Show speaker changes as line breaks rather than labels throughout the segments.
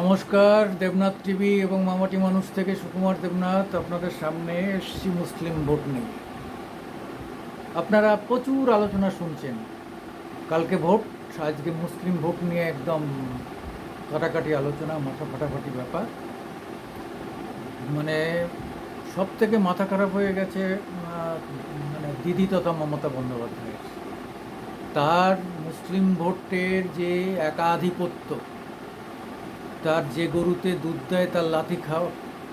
নমস্কার, দেবনাথ টিভি এবং মামাটি মানুষ থেকে সুকুমার দেবনাথ আপনাদের সামনে এসছি মুসলিম ভোট নিয়ে। আপনারা প্রচুর আলোচনা শুনছেন। কালকে ভোট, আজকে মুসলিম ভোট নিয়ে একদম কাটাকাটি আলোচনা, মাথা ফাটাফাটি ব্যাপার। মানে সব থেকে মাথা খারাপ হয়ে গেছে মানে দিদি তথা মমতা বন্দ্যোপাধ্যায়ের। তার মুসলিম ভোটের যে একাধিপত্য তার যে গরুতে দুধ দেয় তার লাথি খাওয়া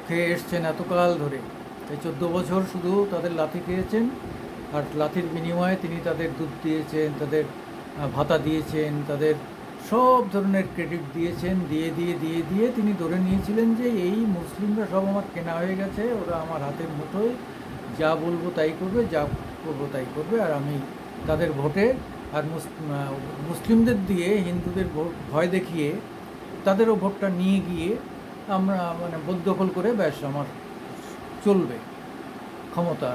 খেয়ে এসছেন এতকাল ধরে। এই চোদ্দ বছর শুধু তাদের লাথি খেয়েছেন, আর লাথির বিনিময়ে তিনি তাদের দুধ দিয়েছেন, তাদের ভাতা দিয়েছেন, তাদের সব ধরনের ক্রেডিট দিয়েছেন, দিয়ে দিয়ে দিয়ে দিয়ে তিনি ধরে নিয়েছিলেন যে এই মুসলিমরা সব আমার কেনা হয়ে গেছে, ওরা আমার হাতের মুঠোয় যা বলব তাই করবে, যা করব তাই করবে, আর আমি তাদের ভোটে, আর মুস- মুসলিমদের দিয়ে হিন্দুদের ভয় দেখিয়ে তাদেরও ভোটটা নিয়ে গিয়ে আমরা মানে বদদখল করে ব্যাস আমার চলবে ক্ষমতা,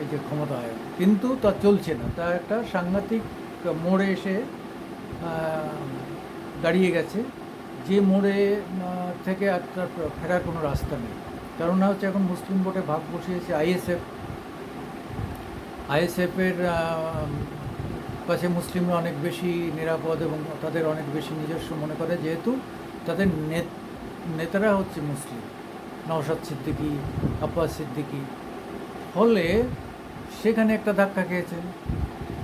এই যে ক্ষমতায় কিন্তু তা চলছে না। তা একটা সাংঘাতিক মোড়ে এসে দাঁড়িয়ে গেছে। যে মোড়ে থেকে আর ফেরার কোনো রাস্তা নেই। কারণ হচ্ছে এখন মুসলিম ভোটে ভাগ বসিয়েছে আইএসএফ। আইএসএফের কাছে মুসলিমরা অনেক বেশি নিরাপদ এবং তাদের অনেক বেশি নিজস্ব মনে করে। যেহেতু তাদের নেত- নেতারা হচ্ছে মুসলিম। নওশাদ সিদ্দিকী, আব্বাস সিদ্দিকি। ফলে সেখানে একটা ধাক্কা খেয়েছেন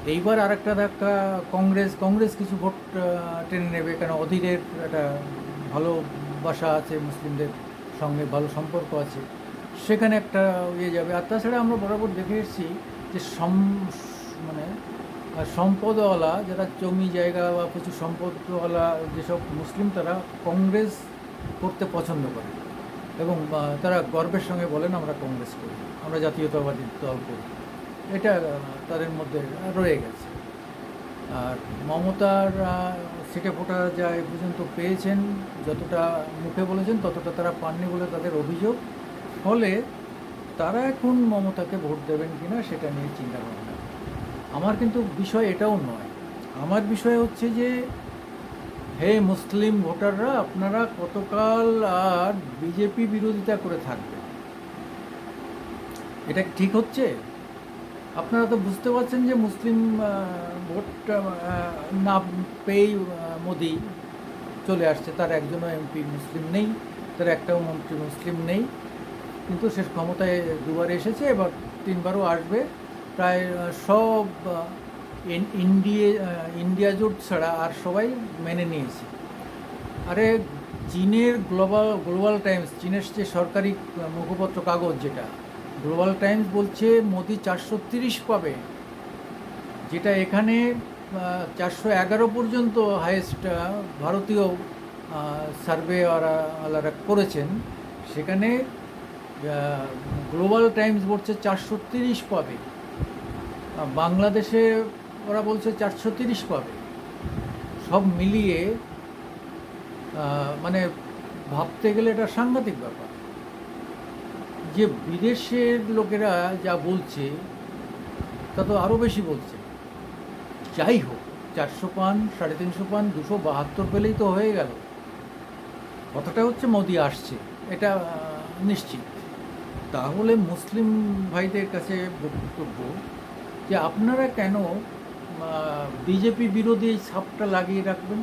এইবার আর একটা ধাক্কা, কংগ্রেস কংগ্রেস কিছু ভোট টেনে নেবে কেন? অধীরের একটা ভালো বাসা আছে, মুসলিমদের সঙ্গে ভালো সম্পর্ক আছে। সেখানে একটা ইয়ে যাবে। আর তাছাড়া আমরা বরাবর দেখে এসেছি যে সম মানে সম্পদওয়ালা, যারা জমি, জায়গা বা প্রচুর সম্পদওয়ালা যেসব মুসলিম, তারা কংগ্রেস করতে পছন্দ করে এবং তারা গর্বের সঙ্গে বলেন, আমরা কংগ্রেস করি, আমরা জাতীয়তাবাদী দল করি। এটা তাদের মধ্যে রয়ে গেছে। আর মমতার সিটে ফোটা যা এ পর্যন্ত পেয়েছেন, যতটা মুখে বলেছেন, ততটা তারা পাননি বলে তাদের অভিযোগ। ফলে তারা এখন মমতাকে ভোট দেবেন কিনা, সেটা নিয়ে চিন্তা ভাবনা। আমার কিন্তু বিষয় এটাও নয়। আমার বিষয় হচ্ছে যে হে মুসলিম ভোটাররা আপনারা কতকাল আর বিজেপি বিরোধিতা করে থাকবেন? এটা ঠিক হচ্ছে? আপনারা তো বুঝতে পারছেন যে মুসলিম আহ, না পেয়েই মোদি চলে আসছে। তার একজনও এমপি মুসলিম নেই তার একটাও মন্ত্রী মুসলিম নেই। কিন্তু সে ক্ষমতায় দুবার এসেছে এবার তিনবারও আসবে। প্রায় সব ইন্ডিয়া ইন্ডিয়া জোট ছাড়া আর সবাই মেনে নিয়েছে। আরে, চীনের গ্লোবাল গ্লোবাল টাইমস, চীনের যে সরকারি মুখপত্র কাগজ যেটা, গ্লোবাল টাইমস বলছে মোদি চারশো তিরিশ পাবে, যেটা এখানে চারশো এগারো পর্যন্ত হাইয়েস্ট ভারতীয় সার্ভে আলারা করেছেন, সেখানে গ্লোবাল টাইমস বলছে চারশো তিরিশ পাবে। বাংলাদেশে ওরা বলছে চারশো তিরিশ পাবে সব মিলিয়ে মানে ভাবতে গেলে এটা সাংঘাতিক ব্যাপার। যে বিদেশের লোকেরা যা বলছে, তা তো আরও বেশি বলছে। যাই হোক, চারশো পান, সাড়ে তিনশো পান, দুশো বাহাত্তর পেলেই তো হয়ে গেল। কথাটা হচ্ছে মোদি আসছে, এটা নিশ্চিত। তাহলে মুসলিম ভাইদের কাছে বক্তব্য যে আপনারা কেন বিজেপি বিরোধী ছাপটা লাগিয়ে রাখবেন?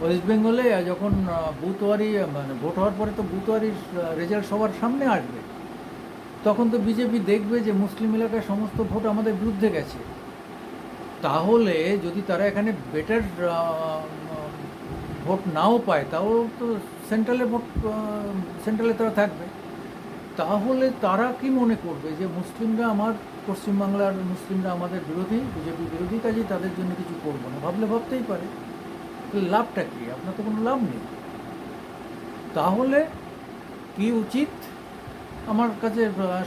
ওয়েস্ট বেঙ্গলে যখন বুথওয়ারি মানে ভোট হওয়ার পরে তো বুথওয়ারির রেজাল্ট সবার সামনে আসবে। তখন তো বিজেপি দেখবে যে মুসলিম এলাকায় সমস্ত ভোট আমাদের বিরুদ্ধে গেছে। তাহলে যদি তারা এখানে বেটার ভোট নাও পায়, তাও তো সেন্ট্রালে ভোট সেন্ট্রালে তারা থাকবে। তাহলে তারা কি মনে করবে যে মুসলিমরা আমার পশ্চিমবাংলার মুসলিমরা আমাদের বিরোধী, বিজেপি বিরোধী কাজেই তাদের জন্য কিছু করব না। ভাবলে ভাবতেই পারে। লাভটা কি? আপনার তো কোনো লাভ নেই। তাহলে কি উচিত? আমার কাছে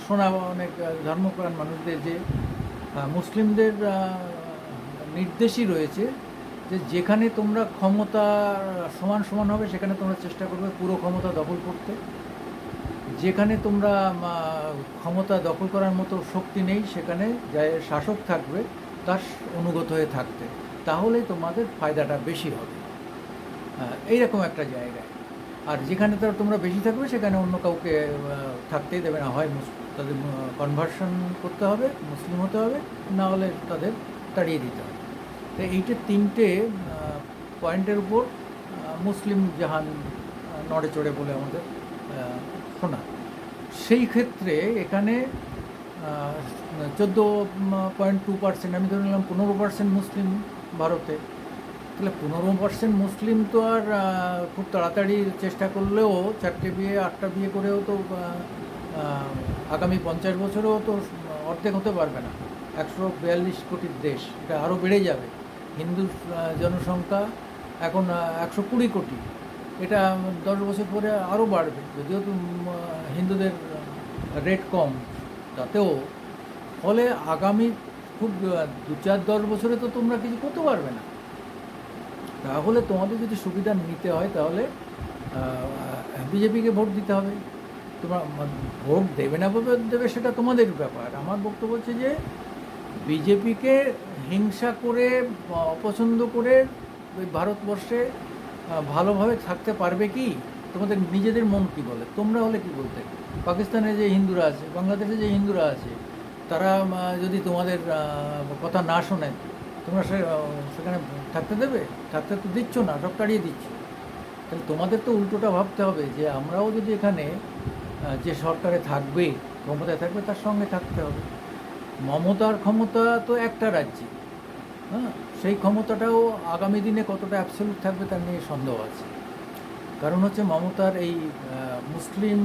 শোনা অনেক ধর্মপ্রাণ মানুষদের যে মুসলিমদের নির্দেশই রয়েছে যে যেখানে তোমরা ক্ষমতা সমান সমান হবে, সেখানে তোমরা চেষ্টা করবে পুরো ক্ষমতা দখল করতে। যেখানে তোমরা ক্ষমতা দখল করার মতো শক্তি নেই, সেখানে যে শাসক থাকবে, তার অনুগত হয়ে থাকতে, তাহলেই তোমাদের ফায়দাটা বেশি হবে। এইরকম একটা জায়গায়। আর যেখানে তারা তোমরা বেশি থাকবে, সেখানে অন্য কাউকে থাকতেই দেবে না। হয় তাদের কনভার্সন করতে হবে, মুসলিম হতে হবে, না হলে তাদের তাড়িয়ে দিতে হবে। তো এইটা তিনটে পয়েন্টের উপর মুসলিম জাহান নড়ে চড়ে বলে আমাদের শোনা সেই ক্ষেত্রে এখানে চোদ্দ পয়েন্ট টু পার্সেন্ট আমি ধরে নিলাম পনেরো পার্সেন্ট মুসলিম ভারতে। তাহলে পনেরো পার্সেন্ট মুসলিম তো আর খুব তাড়াতাড়ি চেষ্টা করলেও চারটে বিয়ে, আটটা বিয়ে করেও তো আগামী পঞ্চাশ বছরেও তো অর্ধেক হতে পারবে না। একশো বিয়াল্লিশ কোটির দেশ, এটা আরও বেড়ে যাবে। হিন্দু জনসংখ্যা এখন একশো কুড়ি কোটি। এটা দশ বছর পরে আরও বাড়বে। যদিও তো হিন্দুদের রেট কম, তাতেও ফলে আগামী খুব দু চার দশ বছরে তো তোমরা কিছু করতে পারবে না। তাহলে তোমাদের যদি সুবিধা নিতে হয় তাহলে বিজেপিকে ভোট দিতে হবে। তোমরা ভোট দেবে না দেবে সেটা তোমাদের ব্যাপার। আমার বক্তব্য হচ্ছে যে, বিজেপিকে হিংসা করে অপছন্দ করে ওই ভারতবর্ষে ভালোভাবে থাকতে পারবে কি? তোমাদের নিজেদের মন কি বলে? তোমরা হলে কি বলতে? পাকিস্তানে যে হিন্দুরা আছে বাংলাদেশে যে হিন্দুরা আছে, তারা যদি তোমাদের কথা না শোনে, তোমরা সেখানে থাকতে দেবে? থাকতে তো দিচ্ছ না, সব তাড়িয়ে দিচ্ছ। তাহলে তোমাদের তো উল্টোটা ভাবতে হবে যে আমরাও যদি এখানে যে সরকারে থাকবে, ক্ষমতায় থাকবে, তার সঙ্গে থাকতে হবে। মমতার ক্ষমতা তো একটা রাজ্যে। হ্যাঁ সেই ক্ষমতাটাও আগামী দিনে কতটা অ্যাবসলিউট থাকবে তার নিয়ে সন্দেহ আছে। কারণ হচ্ছে মমতার এই মুসলিম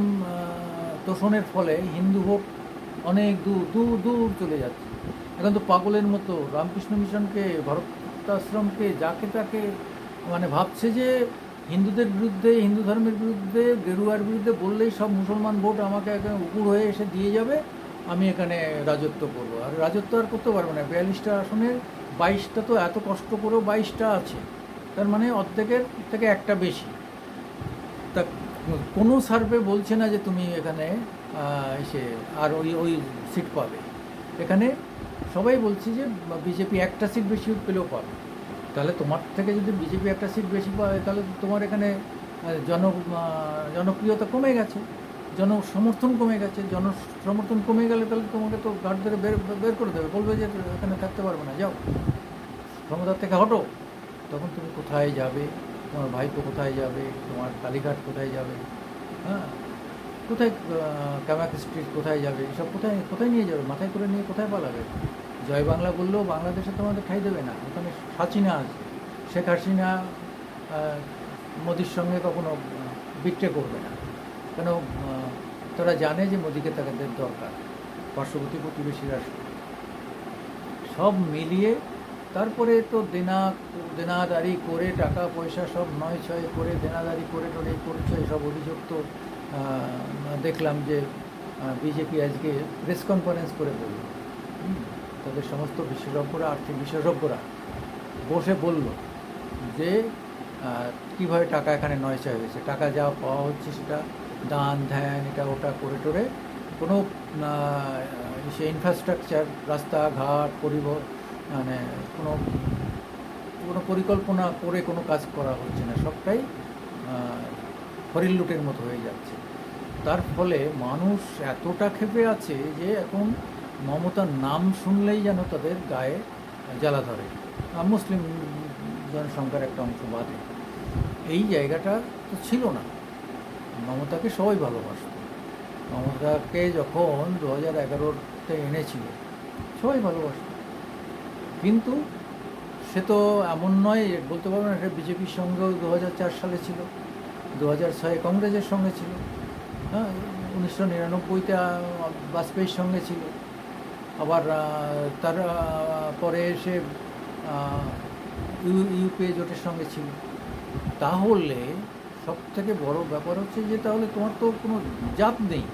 তোষণের ফলে হিন্দু ভোট অনেক দূর দূর দূর চলে যাচ্ছে। এখন তো পাগলের মতো রামকৃষ্ণ মিশনকে ভরতাশ্রমকে যাকে তাকে মানে ভাবছে যে হিন্দুদের বিরুদ্ধে, হিন্দু ধর্মের বিরুদ্ধে, গেরুয়ার বিরুদ্ধে বললেই সব মুসলমান ভোট আমাকে এখানে উপুর হয়ে এসে দিয়ে যাবে, আমি এখানে রাজত্ব করব। আর রাজত্ব আর করতে পারব না। বিয়াল্লিশটা আসনের বাইশটা তো এত কষ্ট করেও বাইশটা আছে। তার মানে অর্ধেকের থেকে একটা বেশি। তা কোনো সার্ভে বলছে না যে তুমি এখানে এসে আর ওই ওই সিট পাবে। এখানে সবাই বলছে যে বিজেপি একটা সিট বেশি পেলেও পাবে। তাহলে তোমার থেকে যদি বিজেপি একটা সিট বেশি পায়, তাহলে তোমার এখানে জন জনপ্রিয়তা কমে গেছে। জন সমর্থন কমে গেছে, জন সমর্থন কমে গেলে তাহলে তোমাকে তো গার্ড ধরে বের বের করে দেবে। বলবে যে এখানে থাকতে পারবে না, যাও। ক্ষমতার থেকে হটো। তখন তুমি কোথায় যাবে? তোমার ভাইপো কোথায় যাবে? তোমার কালীঘাট কোথায় যাবে? হ্যাঁ? কোথায় ক্যামাক স্ট্রিট কোথায় যাবে? এসব কোথায় কোথায় নিয়ে যাবে? মাথায় করে নিয়ে কোথায় পালাবে? জয় বাংলা বললেও বাংলাদেশে তোমাদের ঠাই দেবে না। ওখানে হাসিনা আছে। শেখ হাসিনা মোদির সঙ্গে কখনো বিক্রে করবে না। কেন তারা জানে যে মোদিকে তাদের দরকার, পার্শ্ববর্তী প্রতিবেশী রাষ্ট্র সব মিলিয়ে তারপরে তো দেনা, দেনাদারি করে টাকা পয়সা সব নয় ছয় করে দেনাদারি করে টোরে করছে সব অভিযোগ তো দেখলাম যে বিজেপি আজকে প্রেস কনফারেন্স করে বলল। তাদের সমস্ত বিশেষজ্ঞরা, আর্থিক বিশেষজ্ঞরা বসে বলল যে কীভাবে টাকা এখানে নয়ছয় হয়েছে, টাকা যা পাওয়া হচ্ছে সেটা দান, ধ্যান, এটা ওটা করে টোরে কোনো সে ইনফ্রাস্ট্রাকচার রাস্তাঘাট পরিবহন মানে কোনো কোনো পরিকল্পনা করে কোনো কাজ করা হচ্ছে না। সবটাই হরিণ লুটের মতো হয়ে যাচ্ছে। তার ফলে মানুষ এতটা ক্ষেপে আছে যে এখন মমতার নাম শুনলেই যেন তাদের গায়ে জ্বালা ধরে। মুসলিম জনসংখ্যার একটা অংশ বাদে। এই জায়গাটা তো ছিল না। মমতাকে সবাই ভালোবাসত। মমতাকে যখন দু হাজার এগারোতে এনেছিল, সবাই ভালোবাসত। কিন্তু সে তো এমন নয়, বলতে পারব না এটা বিজেপির সঙ্গেও দু হাজার চার সালে ছিল দু হাজার ছয়ে কংগ্রেসের সঙ্গে ছিল হ্যাঁ উনিশশো নিরানব্বইতে বাজপেয়ীর সঙ্গে ছিল। আবার তার পরে এসে ইউপিএ জোটের সঙ্গে ছিল। তাহলে সব থেকে বড় ব্যাপার হচ্ছে যে তাহলে তোমার তো কোনো জাত নেই।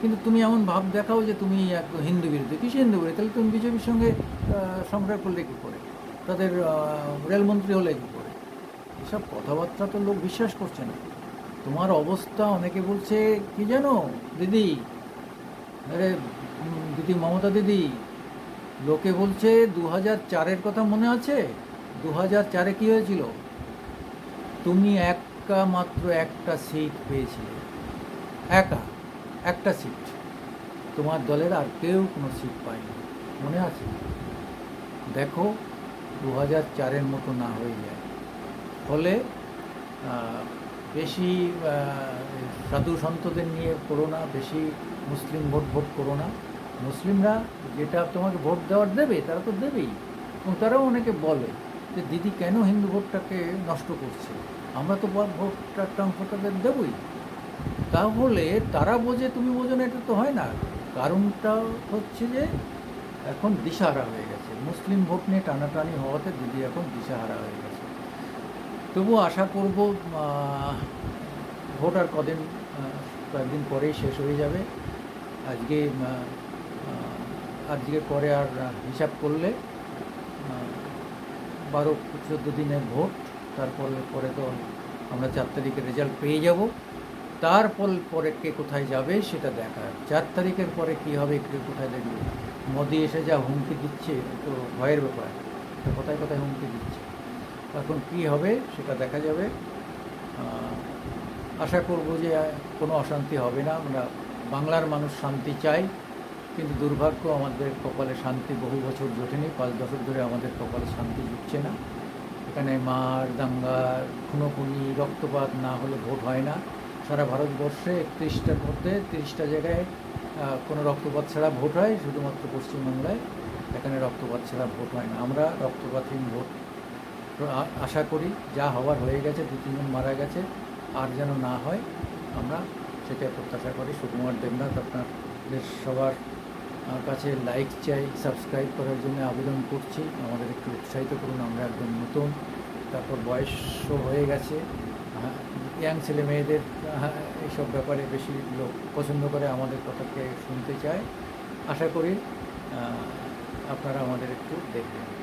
কিন্তু তুমি এমন ভাব দেখাও যে তুমি এক হিন্দু বিরোধী। কিসে হিন্দু বিরোধী? তাহলে তুমি বিজেপির সঙ্গে সংগ্রহ করলে কী করে? তাদের রেলমন্ত্রী হলে কী করে? এসব কথাবার্তা তো লোক বিশ্বাস করছে না। তোমার অবস্থা অনেকে বলছে, কি জানো, দিদি, আরে দিদি মমতা দিদি, লোকে বলছে দু হাজার চারের কথা মনে আছে? দু হাজার চারে কী হয়েছিল? তুমি এক একা মাত্র একটা সিট পেয়েছিলে। একা, একটা সিট তোমার দলের আর কেউ কোনো সিট পায়নি, মনে আছে? দেখো দু হাজার চারের মতো না হয়ে যায়। ফলে বেশি সাধু সন্তদের নিয়ে করো না, বেশি মুসলিম ভোট ভোট করো না। মুসলিমরা যেটা তোমাকে ভোট দেওয়ার দেবে, তারা তো দেবেই। এবং তারাও অনেকে বলে যে, দিদি, কেন হিন্দু ভোটটাকে নষ্ট করছে? আমরা তো ভোট- ভোটটা দেবই। তাহলে তারা বোঝে, তুমি বোঝো না, এটা তো হয় না। কারণটা হচ্ছে যে, এখন দিশাহারা হয়ে গেছে। মুসলিম ভোট নিয়ে টানাটানি হওয়াতে দিদি এখন দিশাহারা হয়ে গেছে। তবু আশা করব ভোট আর কদিন কয়েকদিন পরেই শেষ হয়ে যাবে। আজকে আজকের পরে আর হিসাব করলে বারো, চোদ্দ দিনের ভোট। তারপরে পরে তো আমরা চার তারিখে রেজাল্ট পেয়ে যাব। তারপর পরে কে কোথায় যাবে সেটা দেখা। চার তারিখের পরে কি হবে, কে কোথায় দেখবে? মোদি এসে যা হুমকি দিচ্ছে তো ভয়ের ব্যাপার। কোথায় কোথায় হুমকি দিচ্ছে? এখন কি হবে সেটা দেখা যাবে। আশা করব যে কোনো অশান্তি হবে না। আমরা বাংলার মানুষ শান্তি চাই, কিন্তু দুর্ভাগ্য আমাদের কপালে শান্তি বহু বছর জোটেনি। পাঁচ দশক ধরে আমাদের কপালে শান্তি জুটছে না। এখানে মার দাঙ্গা খুনোখুনি, রক্তপাত না হলে ভোট হয় না। সারা ভারতবর্ষে একত্রিশটার মধ্যে তিরিশটা জায়গায় কোনো রক্তপাত ছাড়া ভোট হয়, শুধুমাত্র পশ্চিমবাংলায় এখানে রক্তপাত ছাড়া ভোট হয় না। আমরা রক্তপাতহীন ভোট। আশা করি যা হওয়ার হয়ে গেছে, দু, তিনজন মারা গেছে, আর যেন না হয়, আমরা সেটাই প্রত্যাশা করি। সুকুমার দেবনাথ আপনাদের সবার কাছে লাইক চাই সাবস্ক্রাইব করার জন্য আবেদন করছি। আমাদের একটু উৎসাহিত করুন আমরা একদম নতুন। তারপর বয়সও হয়ে গেছে। ইয়াং ছেলে মেয়েদের আহ, এইসব ব্যাপারে বেশি লোক পছন্দ করে আমাদের কথাকে শুনতে চায়। আশা করি আপনারা আমাদের একটু দেখবেন।